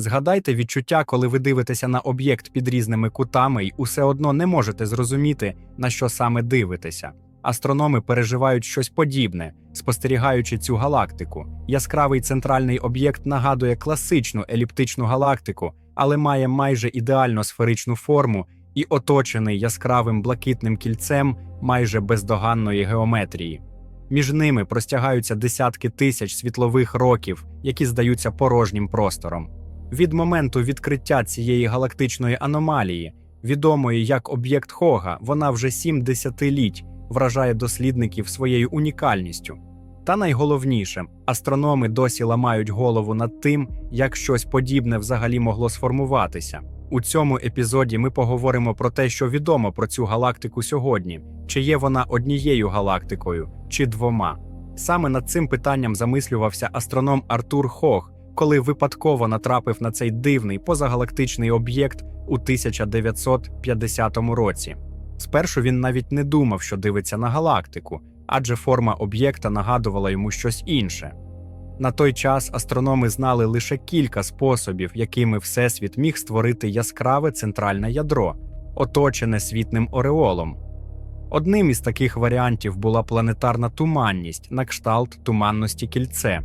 Згадайте відчуття, коли ви дивитеся на об'єкт під різними кутами і усе одно не можете зрозуміти, на що саме дивитеся. Астрономи переживають щось подібне, спостерігаючи цю галактику. Яскравий центральний об'єкт нагадує класичну еліптичну галактику, але має майже ідеально сферичну форму і оточений яскравим блакитним кільцем майже бездоганної геометрії. Між ними простягаються десятки тисяч світлових років, які здаються порожнім простором. Від моменту відкриття цієї галактичної аномалії, відомої як об'єкт Хога, вона вже сім десятиліть вражає дослідників своєю унікальністю. Та найголовніше, астрономи досі ламають голову над тим, як щось подібне взагалі могло сформуватися. У цьому епізоді ми поговоримо про те, що відомо про цю галактику сьогодні, чи є вона однією галактикою, чи двома. Саме над цим питанням замислювався астроном Артур Хох, коли випадково натрапив на цей дивний позагалактичний об'єкт у 1950 році. Спершу він навіть не думав, що дивиться на галактику, адже форма об'єкта нагадувала йому щось інше. На той час астрономи знали лише кілька способів, якими Всесвіт міг створити яскраве центральне ядро, оточене світним ореолом. Одним із таких варіантів була планетарна туманність на кшталт туманності кільце.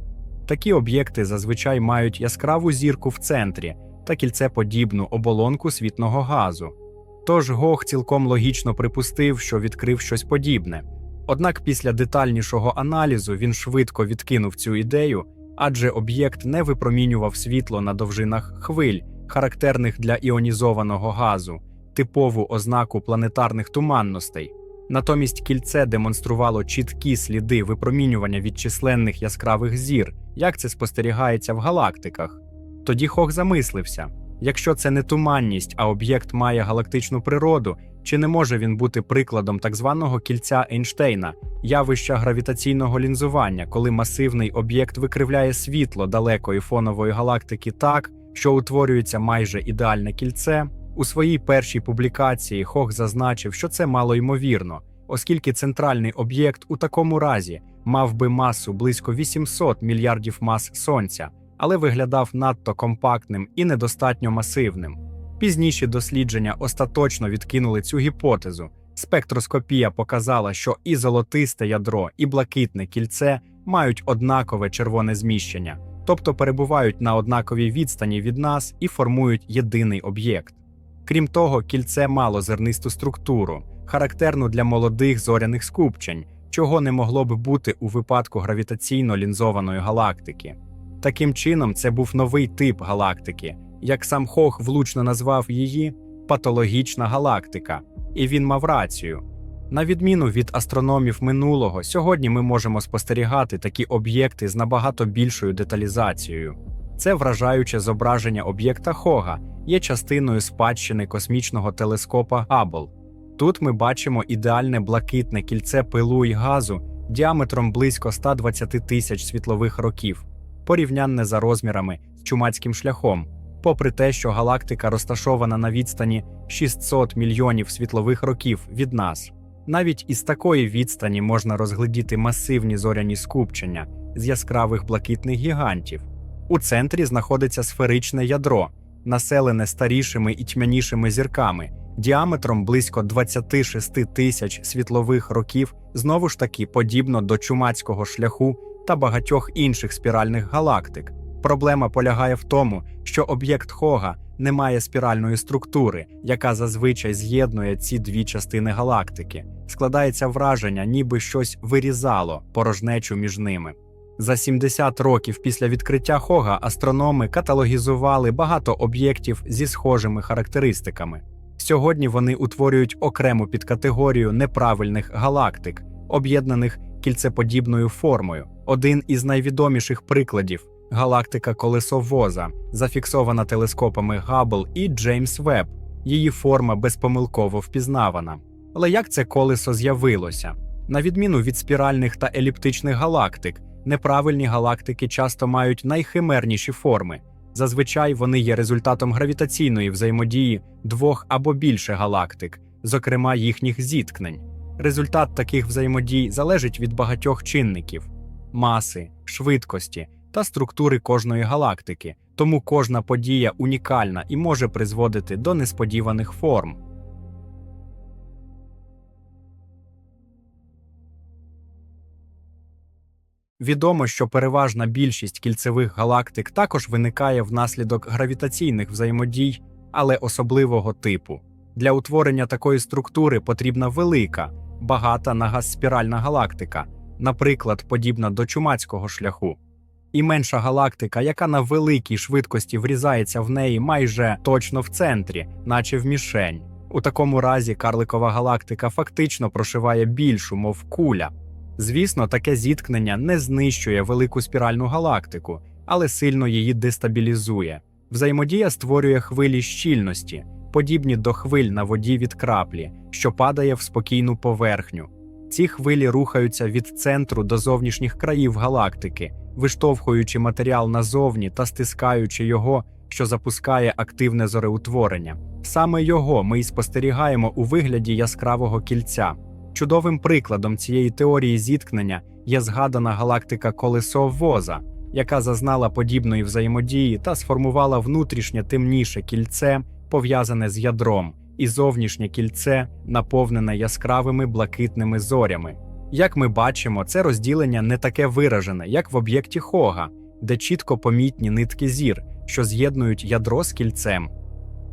Такі об'єкти зазвичай мають яскраву зірку в центрі та кільцеподібну оболонку світного газу. Тож Гох цілком логічно припустив, що відкрив щось подібне. Однак після детальнішого аналізу він швидко відкинув цю ідею, адже об'єкт не випромінював світло на довжинах хвиль, характерних для іонізованого газу, типову ознаку планетарних туманностей. Натомість кільце демонструвало чіткі сліди випромінювання від численних яскравих зір, як це спостерігається в галактиках. Тоді Хох замислився: якщо це не туманність, а об'єкт має галактичну природу, чи не може він бути прикладом так званого кільця Ейнштейна, явища гравітаційного лінзування, коли масивний об'єкт викривляє світло далекої фонової галактики так, що утворюється майже ідеальне кільце? У своїй першій публікації Хох зазначив, що це мало ймовірно, оскільки центральний об'єкт у такому разі мав би масу близько 800 мільярдів мас Сонця, але виглядав надто компактним і недостатньо масивним. Пізніші дослідження остаточно відкинули цю гіпотезу. Спектроскопія показала, що і золотисте ядро, і блакитне кільце мають однакове червоне зміщення, тобто перебувають на однаковій відстані від нас і формують єдиний об'єкт. Крім того, кільце мало зернисту структуру, характерну для молодих зоряних скупчень, чого не могло б бути у випадку гравітаційно лінзованої галактики. Таким чином, це був новий тип галактики, як сам Хох влучно назвав її патологічна галактика, і він мав рацію. На відміну від астрономів минулого, сьогодні ми можемо спостерігати такі об'єкти з набагато більшою деталізацією. Це вражаюче зображення об'єкта Хога є частиною спадщини космічного телескопа Габл. Тут ми бачимо ідеальне блакитне кільце пилу й газу діаметром близько 120 тисяч світлових років, порівнянне за розмірами з чумацьким шляхом, попри те, що галактика розташована на відстані 600 мільйонів світлових років від нас. Навіть із такої відстані можна розглядіти масивні зоряні скупчення з яскравих блакитних гігантів. У центрі знаходиться сферичне ядро, населене старішими і тьмянішими зірками, діаметром близько 26 тисяч світлових років, знову ж таки подібно до чумацького шляху та багатьох інших спіральних галактик. Проблема полягає в тому, що об'єкт Хога не має спіральної структури, яка зазвичай з'єднує ці дві частини галактики. Складається враження, ніби щось вирізало порожнечу між ними. За 70 років після відкриття Хога астрономи каталогізували багато об'єктів зі схожими характеристиками. Сьогодні вони утворюють окрему підкатегорію неправильних галактик, об'єднаних кільцеподібною формою. Один із найвідоміших прикладів галактика Колесо Воза, зафіксована телескопами Габл і Джеймс Веб. Її форма безпомилково впізнавана. Але як це колесо з'явилося? На відміну від спіральних та еліптичних галактик, неправильні галактики часто мають найхимерніші форми. Зазвичай вони є результатом гравітаційної взаємодії двох або більше галактик, зокрема їхніх зіткнень. Результат таких взаємодій залежить від багатьох чинників маси, швидкості та структури кожної галактики, тому кожна подія унікальна і може призводити до несподіваних форм. Відомо, що переважна більшість кільцевих галактик також виникає внаслідок гравітаційних взаємодій, але особливого типу. Для утворення такої структури потрібна велика, багата на газ спіральна галактика, наприклад, подібна до чумацького шляху, і менша галактика, яка на великій швидкості врізається в неї майже точно в центрі, наче в мішень. У такому разі карликова галактика фактично прошиває більшу, мов куля. Звісно, таке зіткнення не знищує велику спіральну галактику, але сильно її дестабілізує. Взаємодія створює хвилі щільності, подібні до хвиль на воді від краплі, що падає в спокійну поверхню. Ці хвилі рухаються від центру до зовнішніх країв галактики, виштовхуючи матеріал назовні та стискаючи його, що запускає активне зореутворення. Саме його ми й спостерігаємо у вигляді яскравого кільця. Чудовим прикладом цієї теорії зіткнення є згадана галактика Колесо Воза, яка зазнала подібної взаємодії та сформувала внутрішнє темніше кільце, пов'язане з ядром, і зовнішнє кільце, наповнене яскравими блакитними зорями. Як ми бачимо, це розділення не таке виражене, як в об'єкті Хога, де чітко помітні нитки зір, що з'єднують ядро з кільцем.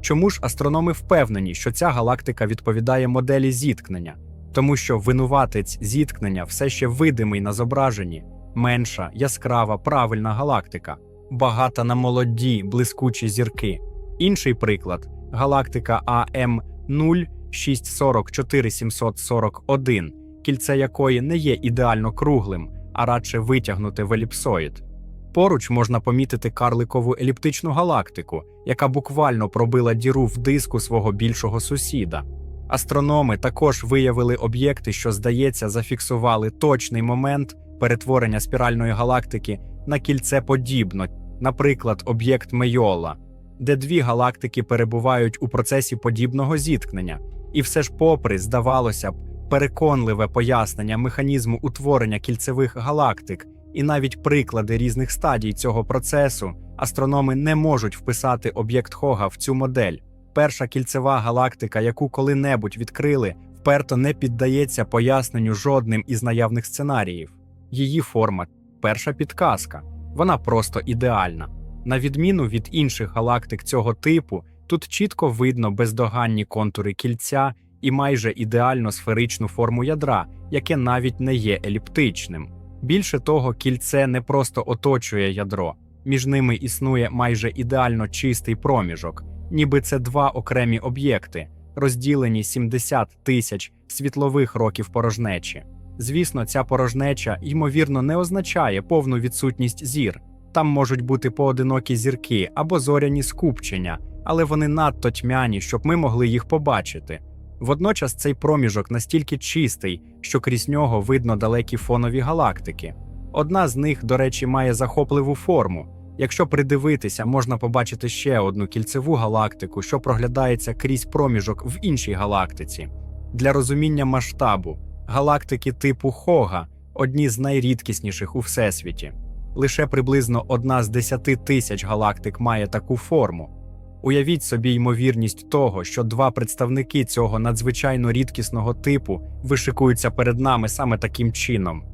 Чому ж астрономи впевнені, що ця галактика відповідає моделі зіткнення? Тому що винуватець зіткнення все ще видимий на зображенні, менша, яскрава, правильна галактика, багата на молоді, блискучі зірки. Інший приклад галактика АМ 0644741, кільце якої не є ідеально круглим, а радше витягнуте в еліпсоїд. Поруч можна помітити карликову еліптичну галактику, яка буквально пробила діру в диску свого більшого сусіда. Астрономи також виявили об'єкти, що, здається, зафіксували точний момент перетворення спіральної галактики на кільце подібно, наприклад, об'єкт Мейола, де дві галактики перебувають у процесі подібного зіткнення, і все ж, попри, здавалося б, переконливе пояснення механізму утворення кільцевих галактик і навіть приклади різних стадій цього процесу, астрономи не можуть вписати об'єкт Хога в цю модель. Перша кільцева галактика, яку коли-небудь відкрили, вперто не піддається поясненню жодним із наявних сценаріїв. Її форма перша підказка, вона просто ідеальна. На відміну від інших галактик цього типу, тут чітко видно бездоганні контури кільця і майже ідеально сферичну форму ядра, яке навіть не є еліптичним. Більше того, кільце не просто оточує ядро, між ними існує майже ідеально чистий проміжок ніби це два окремі об'єкти, розділені 70 тисяч світлових років порожнечі. Звісно, ця порожнеча, ймовірно, не означає повну відсутність зір. Там можуть бути поодинокі зірки або зоряні скупчення, але вони надто тьмяні, щоб ми могли їх побачити. Водночас цей проміжок настільки чистий, що крізь нього видно далекі фонові галактики. Одна з них, до речі, має захопливу форму. Якщо придивитися, можна побачити ще одну кільцеву галактику, що проглядається крізь проміжок в іншій галактиці. Для розуміння масштабу галактики типу Хога одні з найрідкісніших у всесвіті. Лише приблизно одна з десяти тисяч галактик має таку форму. Уявіть собі ймовірність того, що два представники цього надзвичайно рідкісного типу вишикуються перед нами саме таким чином.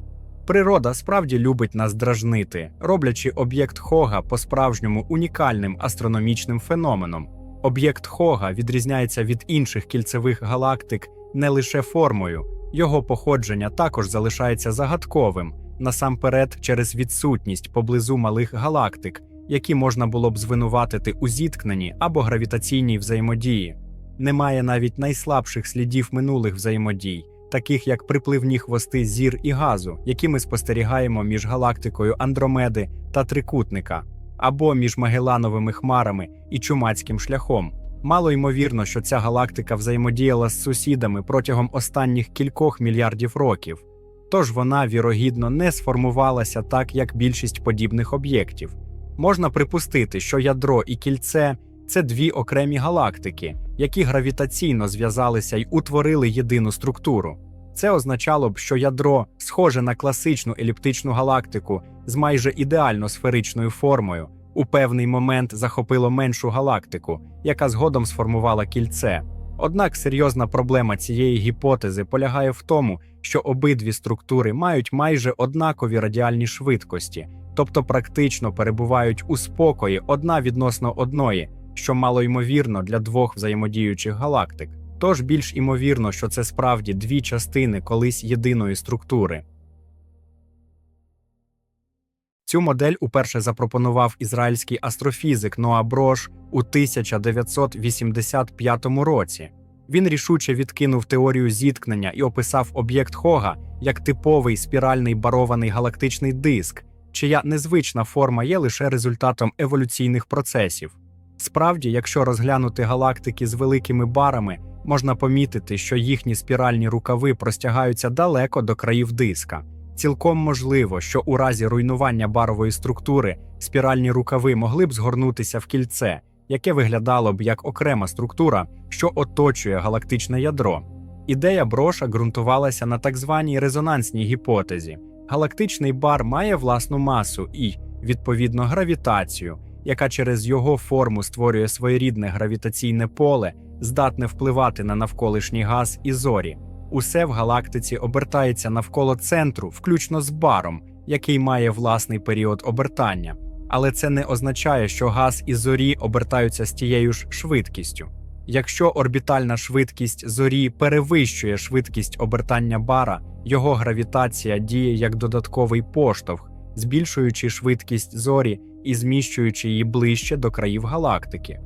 Природа справді любить нас дражнити, роблячи об'єкт Хога по-справжньому унікальним астрономічним феноменом. Об'єкт Хога відрізняється від інших кільцевих галактик не лише формою, його походження також залишається загадковим, насамперед через відсутність поблизу малих галактик, які можна було б звинуватити у зіткненні або гравітаційній взаємодії. Немає навіть найслабших слідів минулих взаємодій таких як припливні хвости зір і газу, які ми спостерігаємо між галактикою Андромеди та Трикутника, або між Магелановими хмарами і чумацьким шляхом. Мало ймовірно, що ця галактика взаємодіяла з сусідами протягом останніх кількох мільярдів років, тож вона, вірогідно, не сформувалася так, як більшість подібних об'єктів. Можна припустити, що ядро і кільце це дві окремі галактики, які гравітаційно зв'язалися й утворили єдину структуру. Це означало б, що ядро, схоже на класичну еліптичну галактику з майже ідеально сферичною формою, у певний момент захопило меншу галактику, яка згодом сформувала кільце. Однак серйозна проблема цієї гіпотези полягає в тому, що обидві структури мають майже однакові радіальні швидкості, тобто практично перебувають у спокої одна відносно одної, що мало ймовірно для двох взаємодіючих галактик. Тож більш імовірно, що це справді дві частини колись єдиної структури. Цю модель уперше запропонував ізраїльський астрофізик Ноа Брош у 1985 році. Він рішуче відкинув теорію зіткнення і описав об'єкт Хога як типовий спіральний барований галактичний диск, чия незвична форма є лише результатом еволюційних процесів. Справді, якщо розглянути галактики з великими барами, можна помітити, що їхні спіральні рукави простягаються далеко до країв диска. Цілком можливо, що у разі руйнування барової структури спіральні рукави могли б згорнутися в кільце, яке виглядало б як окрема структура, що оточує галактичне ядро. Ідея броша ґрунтувалася на так званій резонансній гіпотезі. Галактичний бар має власну масу і, відповідно, гравітацію, яка через його форму створює своєрідне гравітаційне поле, здатне впливати на навколишній газ і зорі. Усе в галактиці обертається навколо центру, включно з баром, який має власний період обертання. Але це не означає, що газ і зорі обертаються з тією ж швидкістю. Якщо орбітальна швидкість зорі перевищує швидкість обертання бара, його гравітація діє як додатковий поштовх, збільшуючи швидкість зорі і зміщуючи її ближче до країв галактики.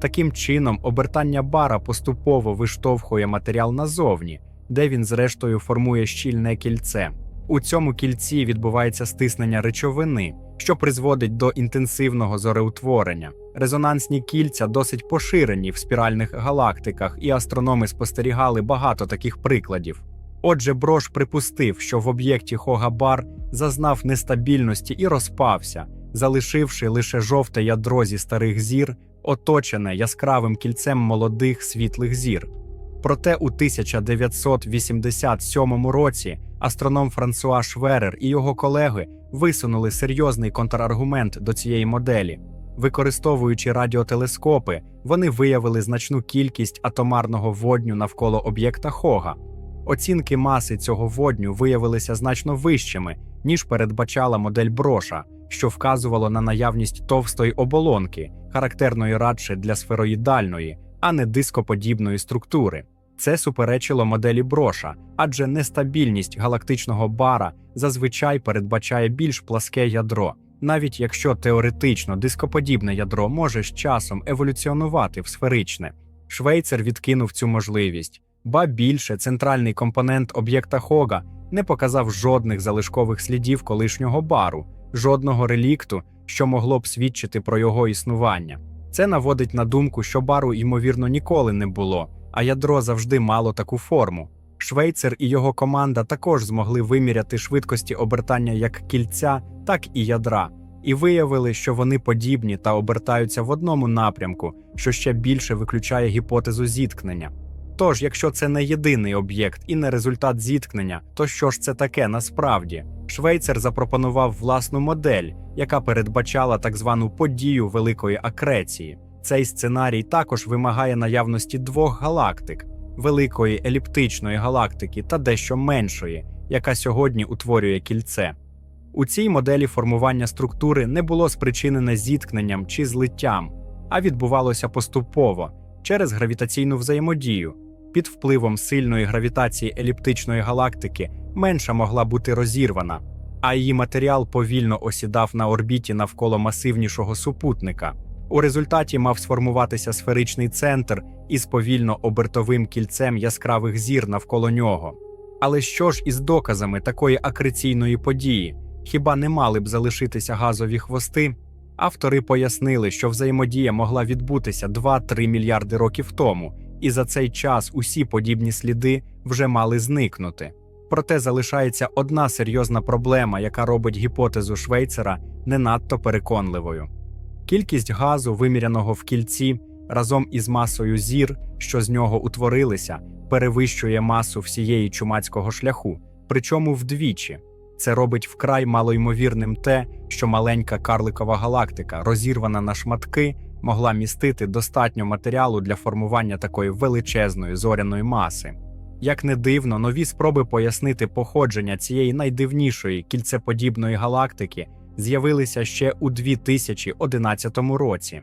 Таким чином, обертання бара поступово виштовхує матеріал назовні, де він зрештою формує щільне кільце. У цьому кільці відбувається стиснення речовини, що призводить до інтенсивного зореутворення. Резонансні кільця досить поширені в спіральних галактиках, і астрономи спостерігали багато таких прикладів. Отже, Брош припустив, що в об'єкті Хога-Бар зазнав нестабільності і розпався, залишивши лише жовте ядро зі старих зір, оточене яскравим кільцем молодих світлих зір. Проте у 1987 році астроном Франсуа Шверер і його колеги висунули серйозний контраргумент до цієї моделі. Використовуючи радіотелескопи, вони виявили значну кількість атомарного водню навколо об'єкта Хога. Оцінки маси цього водню виявилися значно вищими, ніж передбачала модель броша, що вказувало на наявність товстої оболонки, характерної радше для сфероїдальної, а не дископодібної структури. Це суперечило моделі броша, адже нестабільність галактичного бара зазвичай передбачає більш пласке ядро, навіть якщо теоретично дископодібне ядро може з часом еволюціонувати в сферичне. Швейцер відкинув цю можливість, ба більше центральний компонент об'єкта Хога не показав жодних залишкових слідів колишнього бару, жодного релікту, що могло б свідчити про його існування. Це наводить на думку, що бару, ймовірно, ніколи не було, а ядро завжди мало таку форму. Швейцер і його команда також змогли виміряти швидкості обертання як кільця, так і ядра, і виявили, що вони подібні та обертаються в одному напрямку, що ще більше виключає гіпотезу зіткнення. Тож, якщо це не єдиний об'єкт і не результат зіткнення, то що ж це таке насправді? Швейцер запропонував власну модель, яка передбачала так звану подію великої акреції. Цей сценарій також вимагає наявності двох галактик великої еліптичної галактики та дещо меншої, яка сьогодні утворює кільце. У цій моделі формування структури не було спричинене зіткненням чи злиттям, а відбувалося поступово через гравітаційну взаємодію. Під впливом сильної гравітації еліптичної галактики менша могла бути розірвана, а її матеріал повільно осідав на орбіті навколо масивнішого супутника. У результаті мав сформуватися сферичний центр із повільно обертовим кільцем яскравих зір навколо нього. Але що ж із доказами такої акреційної події? Хіба не мали б залишитися газові хвости? Автори пояснили, що взаємодія могла відбутися 2-3 мільярди років тому, і за цей час усі подібні сліди вже мали зникнути. Проте залишається одна серйозна проблема, яка робить гіпотезу Швейцера не надто переконливою. Кількість газу, виміряного в кільці, разом із масою зір, що з нього утворилися, перевищує масу всієї чумацького шляху, причому вдвічі. Це робить вкрай малоймовірним те, що маленька карликова галактика, розірвана на шматки, могла містити достатньо матеріалу для формування такої величезної зоряної маси. Як не дивно, нові спроби пояснити походження цієї найдивнішої кільцеподібної галактики з'явилися ще у 2011 році.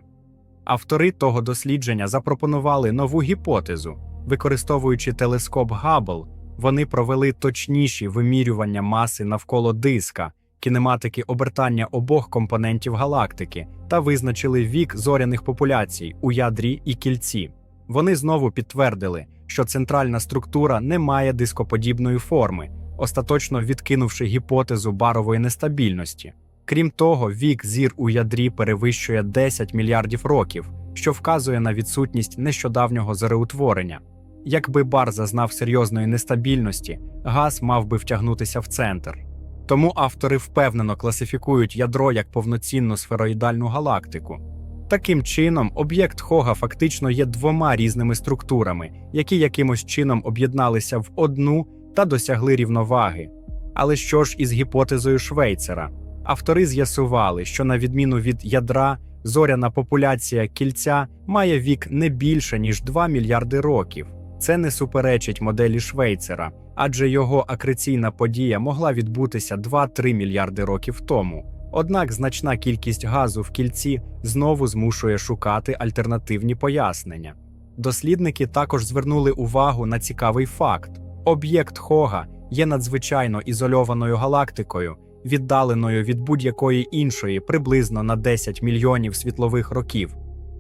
Автори того дослідження запропонували нову гіпотезу. Використовуючи телескоп Габбл, вони провели точніші вимірювання маси навколо диска, кінематики обертання обох компонентів галактики та визначили вік зоряних популяцій у ядрі і кільці. Вони знову підтвердили, що центральна структура не має дископодібної форми, остаточно відкинувши гіпотезу барової нестабільності. Крім того, вік зір у ядрі перевищує 10 мільярдів років, що вказує на відсутність нещодавнього зореутворення. Якби бар зазнав серйозної нестабільності, газ мав би втягнутися в центр. Тому автори впевнено класифікують ядро як повноцінну сфероїдальну галактику. Таким чином, об'єкт Хога фактично є двома різними структурами, які якимось чином об'єдналися в одну та досягли рівноваги. Але що ж із гіпотезою Швейцера? Автори з'ясували, що на відміну від ядра, зоряна популяція кільця має вік не більше ніж 2 мільярди років. Це не суперечить моделі Швейцера, адже його акреційна подія могла відбутися 2-3 мільярди років тому. Однак значна кількість газу в кільці знову змушує шукати альтернативні пояснення. Дослідники також звернули увагу на цікавий факт: об'єкт Хога є надзвичайно ізольованою галактикою, віддаленою від будь-якої іншої приблизно на 10 мільйонів світлових років.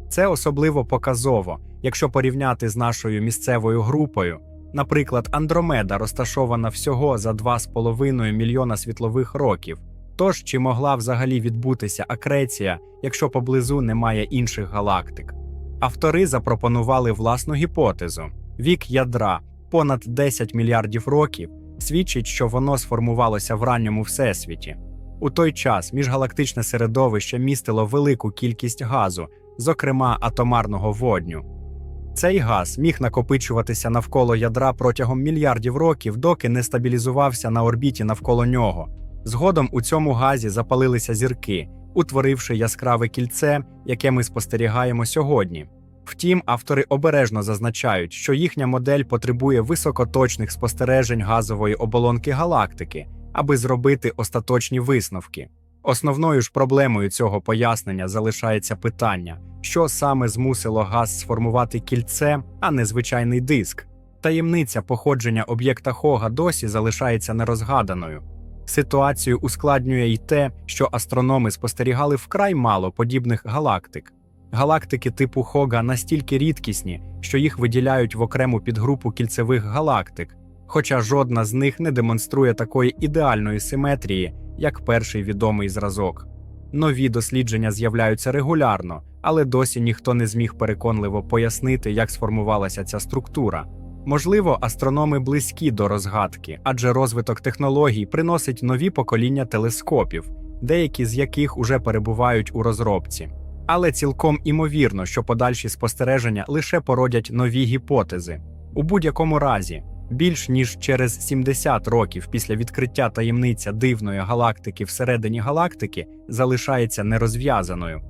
Це особливо показово, якщо порівняти з нашою місцевою групою. Наприклад, Андромеда розташована всього за 2,5 мільйона світлових років. Тож чи могла взагалі відбутися акреція, якщо поблизу немає інших галактик? Автори запропонували власну гіпотезу: вік ядра понад 10 мільярдів років свідчить, що воно сформувалося в ранньому всесвіті. У той час міжгалактичне середовище містило велику кількість газу, зокрема атомарного водню. Цей газ міг накопичуватися навколо ядра протягом мільярдів років, доки не стабілізувався на орбіті навколо нього. Згодом у цьому газі запалилися зірки, утворивши яскраве кільце, яке ми спостерігаємо сьогодні. Втім, автори обережно зазначають, що їхня модель потребує високоточних спостережень газової оболонки галактики, аби зробити остаточні висновки. Основною ж проблемою цього пояснення залишається питання, що саме змусило газ сформувати кільце, а не звичайний диск. Таємниця походження об'єкта Хога досі залишається нерозгаданою. Ситуацію ускладнює й те, що астрономи спостерігали вкрай мало подібних галактик. Галактики типу Хога настільки рідкісні, що їх виділяють в окрему підгрупу кільцевих галактик, хоча жодна з них не демонструє такої ідеальної симетрії, як перший відомий зразок. Нові дослідження з'являються регулярно, але досі ніхто не зміг переконливо пояснити, як сформувалася ця структура. Можливо, астрономи близькі до розгадки, адже розвиток технологій приносить нові покоління телескопів, деякі з яких уже перебувають у розробці. Але цілком імовірно, що подальші спостереження лише породять нові гіпотези. У будь-якому разі, більш ніж через 70 років після відкриття таємниця дивної галактики всередині галактики залишається нерозв'язаною.